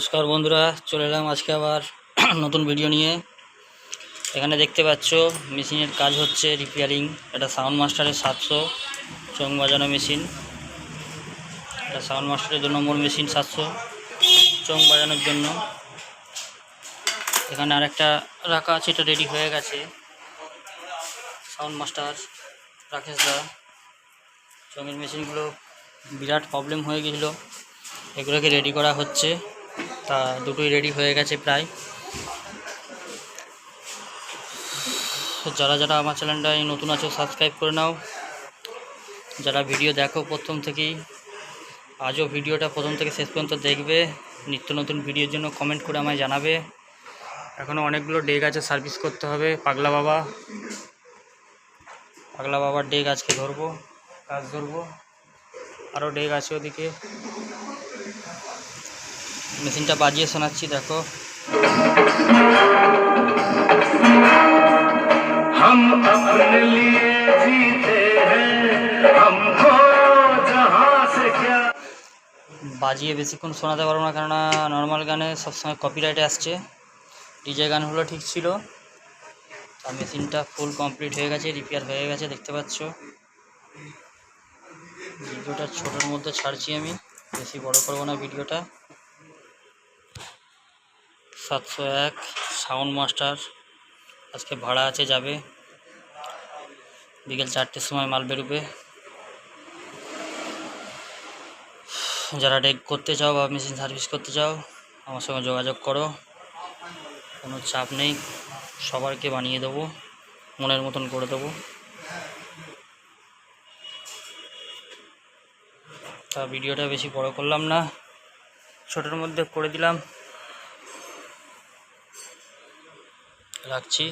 নমস্কার বন্ধুরা, চলে এলাম আজকে আবার নতুন ভিডিও নিয়ে। এখানে দেখতে পাচ্ছ, মেশিনের কাজ হচ্ছে রিপেয়ারিং এটা সাউন্ড মাস্টারের সাতশো চোখ বাজানো মেশিন। এটা সাউন্ড মাস্টারের দু নম্বর মেশিন সাতশো চোখ বাজানোর জন্য। এখানে আরেকটা রাখা আছে, এটা রেডি হয়ে গেছে। সাউন্ড মাস্টার রাকেশ দা। চোখের মেশিনগুলো বিরাট প্রবলেম হয়ে গেছিল। এগুলোকে রেডি করা হচ্ছে। তা দুটোই রেডি হয়ে গেছে প্রায়। যারা যারা আমার চ্যানেলটায় নতুন আছো সাবস্ক্রাইব করে নাও। যারা ভিডিও দেখো প্রথম থেকেই, আজও ভিডিওটা প্রথম থেকে শেষ পর্যন্ত দেখবে। নিত্য নতুন ভিডিওর জন্য কমেন্ট করে আমায় জানাবে। এখনও অনেকগুলো ডেক আছে সার্ভিস করতে হবে, পাগলা বাবা। পাগলা বাবার ডেক আজকে ধরবো, কাজ ধরবো। আরও ডেক আছে ওদিকে। মেশিনটা বাজিয়ে শোনাচ্ছি দেখো हम अपने लिए जीते हैं हमको जहां से क्या বাজিয়ে বেশিক্ষণ শোনাতে পারবো না কেননা নর্মাল গানে সবসময় কপিরাইটে আসছে ডিজে গান হলো ঠিক ছিল আর মেশিনটা ফুল কমপ্লিট হয়ে গেছে রিপেয়ার হয়ে গেছে দেখতে পাচ্ছ ভিডিওটা ছোটোর মধ্যে ছাড়ছি আমি বেশি বড় করবো না ভিডিওটা সাতশো এক সাউন্ড মাস্টার। আজকে ভাড়া আছে যাবে। বিকেল চারটের সময় মাল বেরোবে। যারা ডেক করতে চাও বা মেশিন সার্ভিস করতে চাও, আমার সঙ্গে যোগাযোগ করো। কোনো চাপ নেই। সবারকে বানিয়ে দেবো। মনের মতন করে দেবো। তা ভিডিওটা বেশি বড় করলাম না। ছোটোর মধ্যে করে দিলাম। রাখছি।